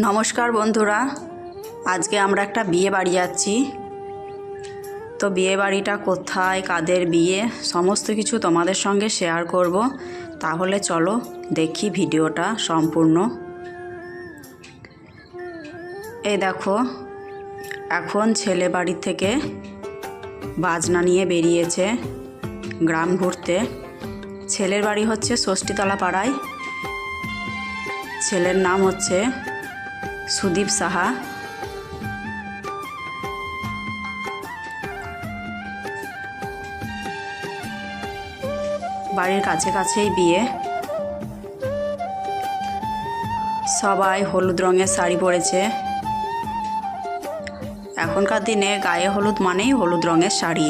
নমস্কার বন্ধুরা, আজকে আমরা একটা বিয়ে বাড়ি যাচ্ছি। তো বিয়ে বাড়িটা কোথায়, কাদের বিয়ে, সমস্ত কিছু তোমাদের সঙ্গে শেয়ার করব। তাহলে চলো দেখি ভিডিওটা সম্পূর্ণ। এই দেখো, এখন ছেলে বাড়ি থেকে বাজনা নিয়ে বেরিয়েছে গ্রাম ঘুরতে। ছেলের বাড়ি হচ্ছে ষষ্ঠীতলা পাড়ায়। ছেলের নাম হচ্ছে সুদীপ সাহা। বাড়ির কাছে কাছেই বিয়ে। সবাই হলুদ রঙের শাড়ি পরেছে। এখনকার দিনে গায়ে হলুদ মানেই হলুদ রঙের শাড়ি।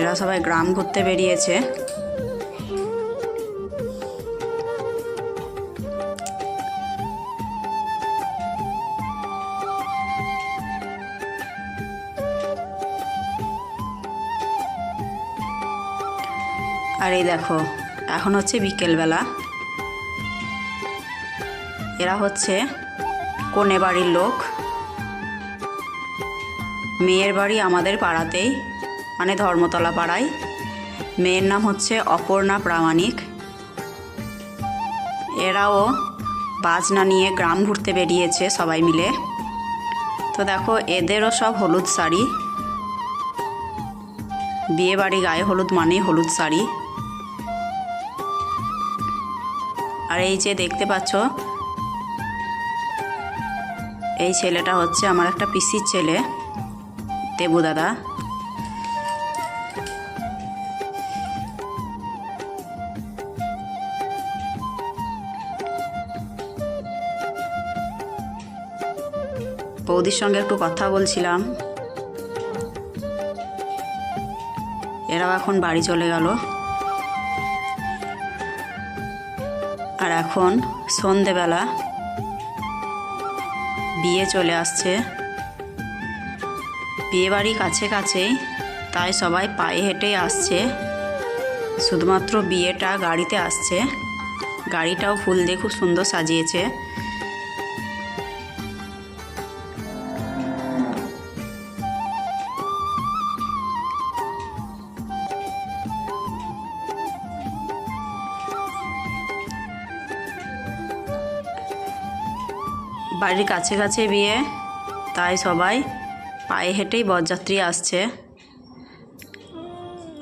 এরা সবাই গ্রাম ঘুরতে বেরিয়েছে। আর এই দেখো, এখন হচ্ছে বিকেলবেলা। এরা হচ্ছে কনে বাড়ির লোক। মেয়ের বাড়ি আমাদের পাড়াতেই মানে ধর্মতলা পাড়ায়। মেয়ের নাম হচ্ছে অপর্ণা প্রামাণিক। এরাও বাজনা নিয়ে গ্রাম ঘুরতে বেরিয়েছে সবাই মিলে। তো দেখো, এদেরও সব হলুদ শাড়ি। বিয়ে বাড়ি গায়ে হলুদ মানেই হলুদ শাড়ি। আর এই যে দেখতে পাচ্ছ, এই ছেলেটা হচ্ছে আমার একটা পিসির ছেলে, দেবু দাদা। বৌদির সঙ্গে একটু কথা বলছিলাম। এরাও এখন বাড়ি চলে গেল। এখন সন্ধেবেলা বিয়ে চলে আসছে। বিয়ে বাড়ি কাছে কাছেই, তাই সবাই পায়ে হেঁটেই আসছে। শুধুমাত্র বিয়েটা গাড়িতে আসছে। গাড়িটাও ফুল দিয়ে খুব সুন্দর সাজিয়েছে। বাড়ির কাছে কাছে বিয়ে, তাই সবাই পায়ে হেঁটেই বরযাত্রী আসছে।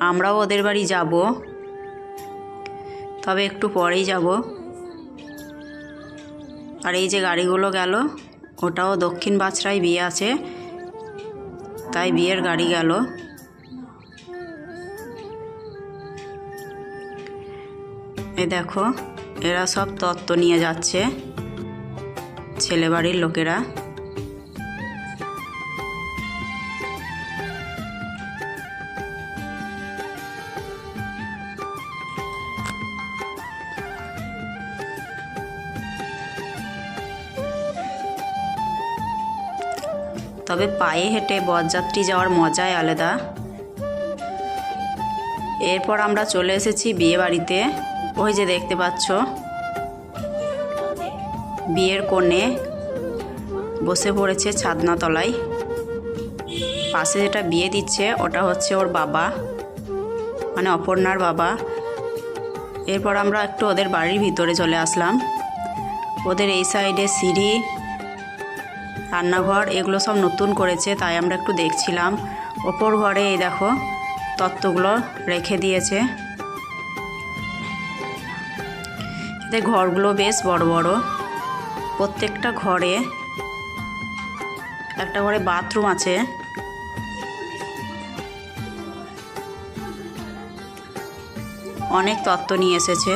আমরাও ওদের বাড়ি যাব। তবে একটু পরেই যাব। আর এই যে গাড়িগুলো গেল, ওটাও দক্ষিণ বাছড়ায় বিয়ে আছে, তাই বিয়ের গাড়ি গেল। এ দেখো, এরা সব তত্ত্ব নিয়ে যাচ্ছে। ছেলে বাড়ির লোকেরা। তবে পায়ে হেঁটে বরযাত্রী যাওয়ার মজাই আলাদা। এরপর আমরা চলে এসেছি বিয়ে বাড়িতে ওই যে দেখতে পাচ্ছ। বিয়ের কোণে বসে পড়েছে ছাদনা তলায় পাশে যেটা বিয়ে দিচ্ছে, ওটা হচ্ছে ওর বাবা মানে অপর্ণার বাবা। এরপর আমরা একটু ওদের বাড়ির ভিতরে চলে আসলাম। ওদের এই সাইডে সিঁড়ি, রান্নাঘর, এগুলো সব নতুন করেছে, তাই আমরা একটু দেখছিলাম। ওপর ঘরে এই দেখো, তত্ত্বগুলো রেখে দিয়েছে। এদের ঘরগুলো বেশ বড় বড়। প্রত্যেকটা ঘরে একটা ঘরে বাথরুম আছে। অনেক তত্ত্ব নিয়ে এসেছে।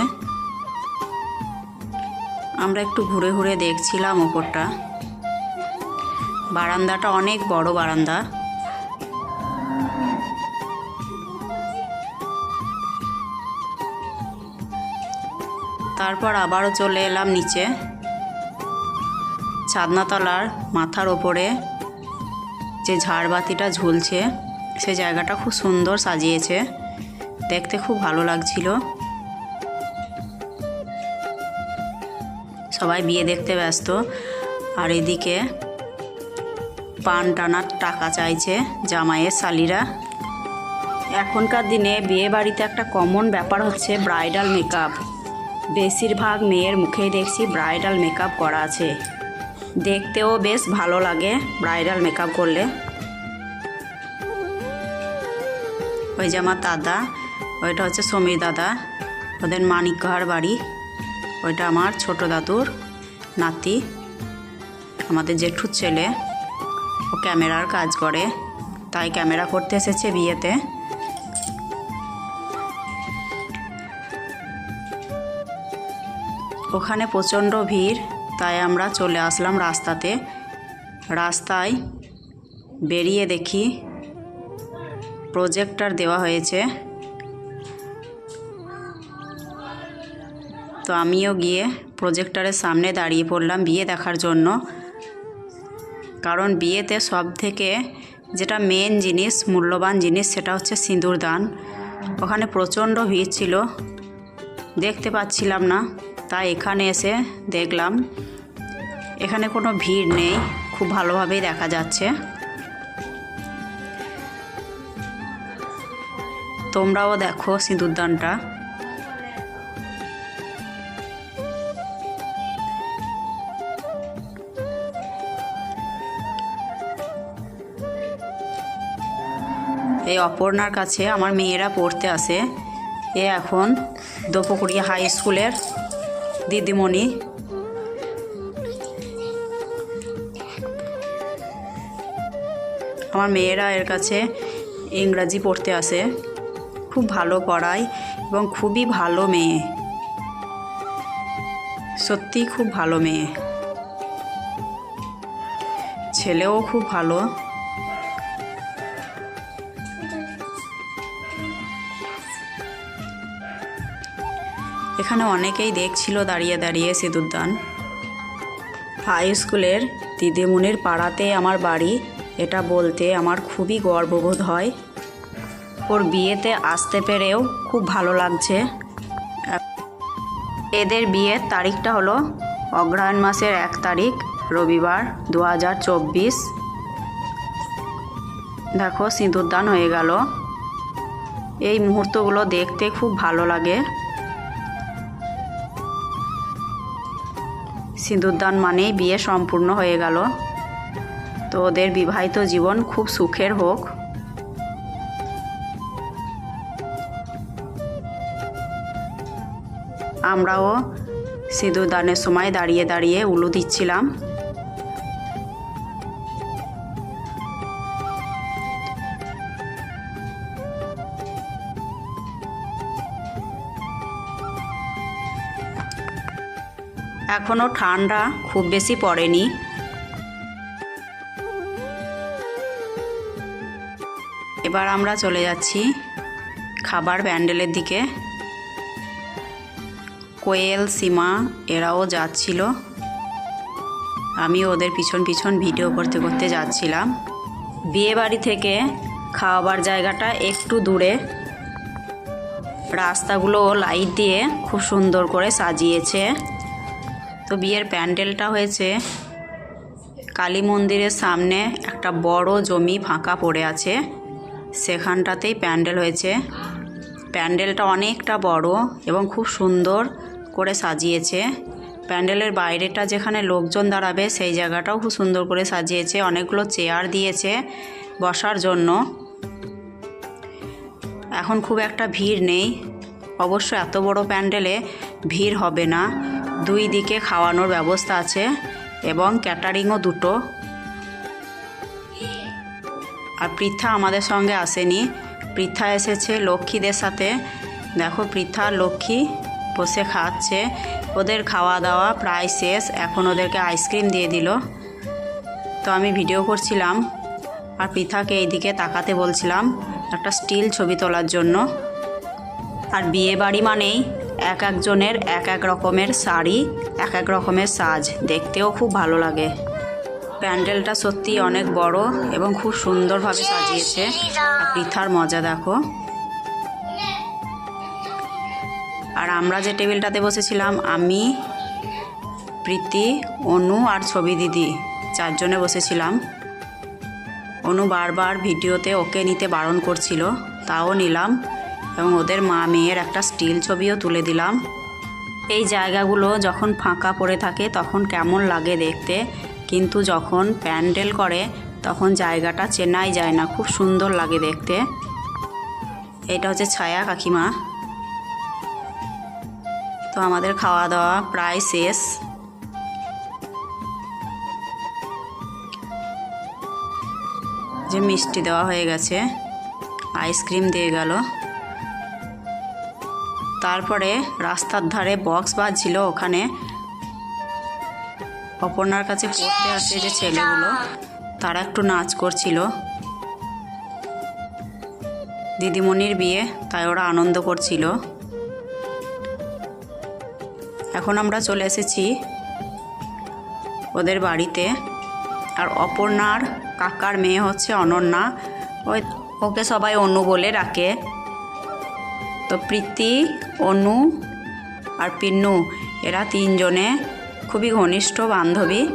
আমরা একটু ঘুরে ঘুরে দেখছিলাম ওপরটা। বারান্দাটা অনেক বড় বারান্দা। তারপর আবারও চলে এলাম নিচে। ছাদনাতলার মাথার ওপরে যে ঝাড়বাতিটা ঝুলছে, সে জায়গাটা খুব সুন্দর সাজিয়েছে। দেখতে খুব ভালো লাগছিল। সবাই বিয়ে দেখতে ব্যস্ত। আর এদিকে পান টানার টাকা চাইছে জামাইয়ের শালিরা। এখনকার দিনে বিয়ে বাড়িতে একটা কমন ব্যাপার হচ্ছে ব্রাইডাল মেকআপ বেশিরভাগ মেয়ের মুখেই দেখছি ব্রাইডাল মেকআপ করা আছে। দেখতেও বেশ ভালো লাগে ব্রাইডাল মেকআপ করলে। ওই যে আমার দাদা, ওইটা হচ্ছে সমীর দাদা, ওদের মানিকঘর বাড়ি। ওইটা আমার ছোট দাদুর নাতি, আমাদের জেঠুর ছেলে। ও ক্যামেরার কাজ করে, তাই ক্যামেরা করতে এসেছে বিয়েতে। ওখানে প্রচণ্ড ভিড়। তাই আমরা চলে আসলাম রাস্তাতে। রাস্তায় বেরিয়ে দেখি প্রজেক্টর দেওয়া হয়েছে। তো আমিও গিয়ে প্রজেক্টরের সামনে দাঁড়িয়ে পড়লাম বিয়ে দেখার জন্য। কারণ বিয়েতে সব থেকে যেটা মেন জিনিস, মূল্যবান জিনিস সেটা হচ্ছে সিঁদুর দান ওখানে প্রচণ্ড ভিড় ছিল। দেখতে পাচ্ছিলাম না। তাই এখানে এসে দেখলাম। এখানে কোনো ভিড় নেই, খুব ভালোভাবেই দেখা যাচ্ছে। তোমরাও দেখো সিঁদুরদানটা এই অপর্ণার কাছে আমার মেয়েরা পড়তে আসে। এ এখন দোপকুড়িয়া হাই স্কুলের দিদিমণি। আমার মেয়েরা এর কাছে ইংরাজি পড়তে আসে। খুব ভালো পড়ায় এবং খুবই ভালো মেয়ে। সত্যিই খুব ভালো মেয়ে। ছেলেও খুব ভালো। এখানে অনেকেই দেখছিল দাঁড়িয়ে দাঁড়িয়ে সিঁদুরদান। হাই স্কুলের দিদিমণির পাড়াতে আমার বাড়ি, এটা বলতে আমার খুবই গর্ববোধ হয়। ওর বিয়েতে আসতে পেরেও খুব ভালো লাগছে। এদের বিয়ের তারিখটা হলো অগ্রহায়ণ মাসের এক তারিখ, রবিবার দু হাজার চব্বিশ। দেখো, সিঁদুরদান হয়ে গেল। এই মুহূর্তগুলো দেখতে খুব ভালো লাগে। সিঁদুরদান মানেই বিয়ে সম্পূর্ণ হয়ে গেল। তো ওদের বিবাহিত জীবন খুব সুখের হোক। আমরাও সিঁদুরদানের সময় দাঁড়িয়ে দাঁড়িয়ে উলু দিচ্ছিলাম। এখনও ঠান্ডা, খুব বেশি পড়েনি। এবার আমরা চলে যাচ্ছি খাবার প্যান্ডেলের দিকে। কোয়েল, সীমা, এরাও যাচ্ছিল। আমি ওদের পিছন পিছন ভিডিও করতে করতে যাচ্ছিলাম। বিয়ে বাড়ি থেকে খাওয়াবার জায়গাটা একটু দূরে। রাস্তাগুলো লাইট দিয়ে খুব সুন্দর করে সাজিয়েছে। তো বিয়ের প্যান্ডেলটা হয়েছে। কালী মন্দিরের সামনে একটা বড় জমি ফাঁকা পড়ে আছে। সেখানটাতেই প্যান্ডেল হয়েছে। প্যান্ডেলটা অনেকটা বড় এবং খুব সুন্দর করে সাজিয়েছে। প্যান্ডেলের বাইরেটা যেখানে লোকজন দাঁড়াবে, সেই জায়গাটাও খুব সুন্দর করে সাজিয়েছে। অনেকগুলো চেয়ার দিয়েছে বসার জন্য। এখন খুব একটা ভিড় নেই। অবশ্য এত বড় প্যান্ডেলে ভিড় হবে না। দুই দিকে খাওয়ানোর ব্যবস্থা আছে এবং ক্যাটারিংও দুটো। আর পৃথা আমাদের সঙ্গে আসেনি। পৃথা এসেছে লক্ষ্মীদের সাথে। দেখো পৃথা লক্ষ্মী বসে খাচ্ছে। ওদের খাওয়া দাওয়া প্রায় শেষ। এখন ওদেরকে আইসক্রিম দিয়ে দিল। তো আমি ভিডিও করছিলাম। আর পৃথাকে এইদিকে তাকাতে বলছিলাম, একটা স্টিল ছবি তোলার জন্য। আর বিয়ে বাড়ি মানেই এক একজনের এক এক রকমের শাড়ি এক এক রকমের সাজ। দেখতেও খুব ভালো লাগে। প্যান্ডেলটা সত্যি অনেক বড় এবং খুব সুন্দরভাবে সাজিয়েছে। আর পৃথার মজা দেখো। আর আমরা যে টেবিলটাতে বসেছিলাম আমি প্রীতি অনু আর ছবি দিদি চারজনে বসেছিলাম। অনু বারবার ভিডিওতে ওকে নিতে বারণ করছিল তাও নিলাম। এবং ওদের মা মেয়ের একটা স্টিল ছবিও তুলে দিলাম। এই জায়গাগুলো যখন ফাঁকা পড়ে থাকে তখন কেমন লাগে দেখতে, কিন্তু যখন প্যান্ডেল করে তখন জায়গাটা চেনাই যায় না, খুব সুন্দর লাগে দেখতে। এটা হচ্ছে ছায়া কাকিমা। তো আমাদের খাওয়া দাওয়া প্রায় শেষ। যে মিষ্টি দেওয়া হয়ে গেছে, আইসক্রিম দিয়ে গেল। তারপরে রাস্তার ধারে বক্স বাজছিল ওখানে। অপর্ণার কাছে পড়তে আসে যে ছেলেগুলো, তারা একটু নাচ করছিল। দিদিমণির বিয়ে, তাই ওরা আনন্দ করছিল। এখন আমরা চলে এসেছি ওদের বাড়িতে। আর অপর্ণার কাকার মেয়ে হচ্ছে অনন্যা। ওই, ওকে সবাই অনু বলে ডাকে। তো প্রীতি, অনু আর পিন্নু, এরা তিনজনে খুবই ঘনিষ্ঠ বান্ধবী।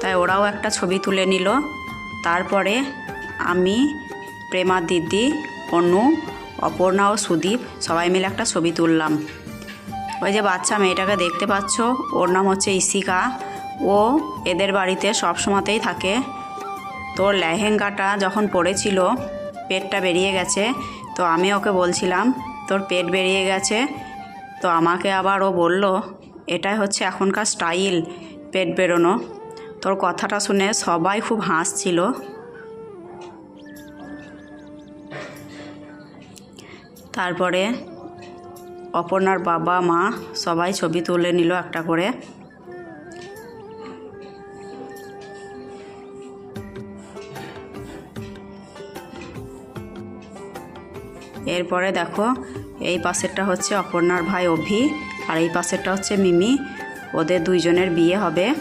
তাই ওরাও একটা ছবি তুলে নিল। তারপরে আমি, প্রেমা দিদি, অনু, অপর্ণা ও সুদীপ সবাই মিলে একটা ছবি তুললাম। ওই যে বাচ্চা মেয়েটাকে দেখতে পাচ্ছ, ওর নাম হচ্ছে ইসিকা ও এদের বাড়িতে সব সময়তেই থাকে। তোর লেহেঙ্গাটা যখন পরেছিল পেটটা বেরিয়ে গেছে তো আমি ওকে বলছিলাম, তোর পেট বেরিয়ে গেছে? তো আমাকে আবার ও বলল, এটাই হচ্ছে এখনকার স্টাইল, পেট বেরোনো। তোর কথাটা শুনে সবাই খুব হাসছিল। তারপরে অপর্ণার বাবা মা সবাই ছবি তুলে নিল একটা করে। এরপরে দেখো, এই পাশেরটা হচ্ছে অপর্ণার ভাই অভি, আর এই পাশেরটা হচ্ছে মিমি। ওদের দুইজনের বিয়ে হবে।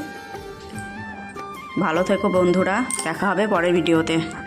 ভালো থেকো বন্ধুরা, দেখা হবে পরের ভিডিওতে।